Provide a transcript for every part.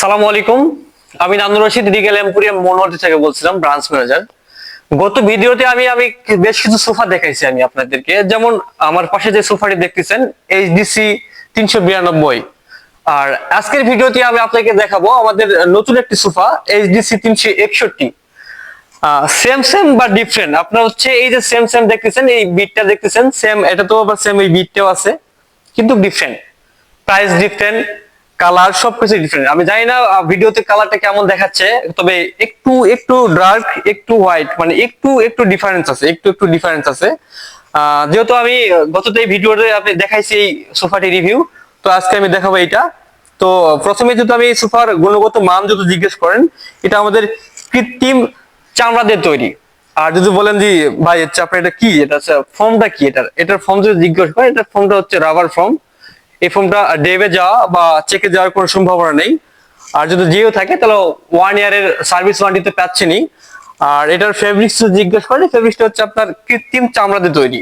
সালামু আলাইকুম। আমি নান্দুর রশিদ রিগেল এম্পোরিয়াম মনোহরদি থেকে বলছিলাম ব্রাঞ্চ ম্যানেজার গত ভিডিওতে আমি আমি বেশ কিছু সোফা দেখাইছি আমি আপনাদেরকে। যেমন আমার পাশে যে সোফাটি দেখতেছেন এইচডিসি তিনশো বিরানব্বই। আর আজকের ভিডিওতে আমি আপনাকে দেখাবো আমাদের নতুন একটি সোফা এইচডিসি তিনশো একষট্টি। সেম সেম বা ডিফারেন্ট আপনার হচ্ছে এই যে সেম সেম দেখতেছেন, এই বিটটা দেখতেছেন সেম এটা তো আবার সেম এই বিটটাও আছে, কিন্তু ডিফারেন্ট প্রাইস ডিফারেন্ট কালার সবকিছু ডিফারেন্ট আমি জানি না ভিডিওতে কালারটা কেমন দেখাচ্ছে, তবে একটু একটু ডার্ক একটু হোয়াইট মানে একটু একটু ডিফারেন্স আছে, একটু একটু ডিফারেন্স আছে। যেহেতু আমি গততে ভিডিওতে আপনি দেখাইছি এই সোফাটি রিভিউ তো আজকে আমি দেখাবো এইটা। তো, প্রথমে যদি আমি এই সোফার গুণগত মান যদি জিজ্ঞেস করেন, এটা আমাদের কৃত্রিম চামড়া দিয়ে তৈরি। আর যদি বলেন যে, ভাই আচ্ছা আপনার এটা কি? এটা ফর্মটা কি? এটার এটার ফর্ম যদি জিজ্ঞেস করেন, এটার ফর্মটা হচ্ছে রাবার ফর্ম এই ফর্মটা ডেবে যাওয়া বা চেকে যাওয়ার কোনো সম্ভাবনা নেই। আর যদি যেও থাকে, তাহলে ওয়ান ইয়ারের সার্ভিস ওয়ারেন্টিতে পাচ্ছেনই আর এটার ফেব্রিক্স জিজ্ঞেস করেন ফেব্রিক্সটা হচ্ছে আপনার কৃত্রিম চামড়া দিয়ে তৈরি।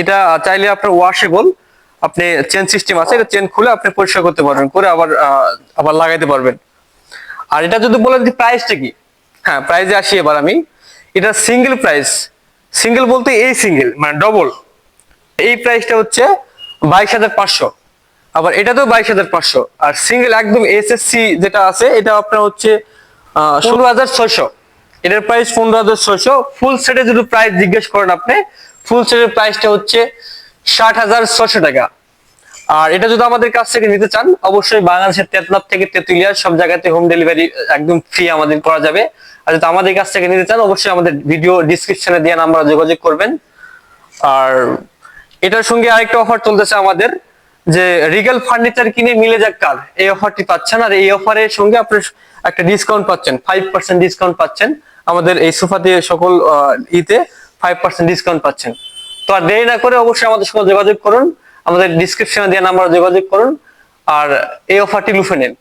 এটা চাইলে আপনার ওয়াশেবল আপনি চেন সিস্টেম আছে, এটা চেন খুলে আপনি পরিষ্কার করতে পারবেন, করে আবার আবার লাগাইতে পারবেন। আর এটা যদি বলেন যে প্রাইসটা কি? হ্যাঁ প্রাইসে আসি এবার আমি। এটা সিঙ্গেল প্রাইস সিঙ্গেল বলতে এই সিঙ্গেল মানে ডবল এই প্রাইসটা হচ্ছে বাইশ হাজার পাঁচশো। আবার এটাতেও বাইশ হাজার পাঁচশো। আর সিঙ্গেল একদম এসএসসি যেটা আছে, এটা আপনার হচ্ছে ষোলো হাজার ছয়শো। এটার প্রাইস পনেরো হাজার ছয়শো। ফুল সেটে যদি প্রাইস জিজ্ঞেস করেন আপনি ফুল সেটের প্রাইসটা হচ্ছে ষাট হাজার ছয়শো টাকা। আর এটা যদি আমাদের কাছ থেকে নিতে চান, অবশ্যই বাংলাদেশের তেতলাপ থেকে তেতুলিয়া সব জায়গাতে হোম ডেলিভারি একদম ফ্রি আমাদের করা যাবে। আর যদি আমাদের কাছ থেকে নিতে চান, অবশ্যই আমাদের ভিডিও ডিসক্রিপশনে দিয়ে নাম্বার যোগাযোগ করবেন। আর এটার সঙ্গে আরেকটা অফার চলতেছে আমাদের। যে রিগেল ফার্নিচার কিনে মিলে যাক কার। এই অফারটি পাচ্ছেন আর এই অফারের সঙ্গে আপনি একটা ডিসকাউন্ট পাচ্ছেন। ফাইভ পার্সেন্ট ডিসকাউন্ট পাচ্ছেন। আমাদের এই সোফা দিয়ে সকল ইতে ফাইভ পার্সেন্ট ডিসকাউন্ট পাচ্ছেন। তো আর দেরি না করে অবশ্যই আমাদের সঙ্গে যোগাযোগ করুন। আমাদের ডিসক্রিপশনে দেওয়া নাম্বার যোগাযোগ করুন। আর এই অফারটি লুফে নেন।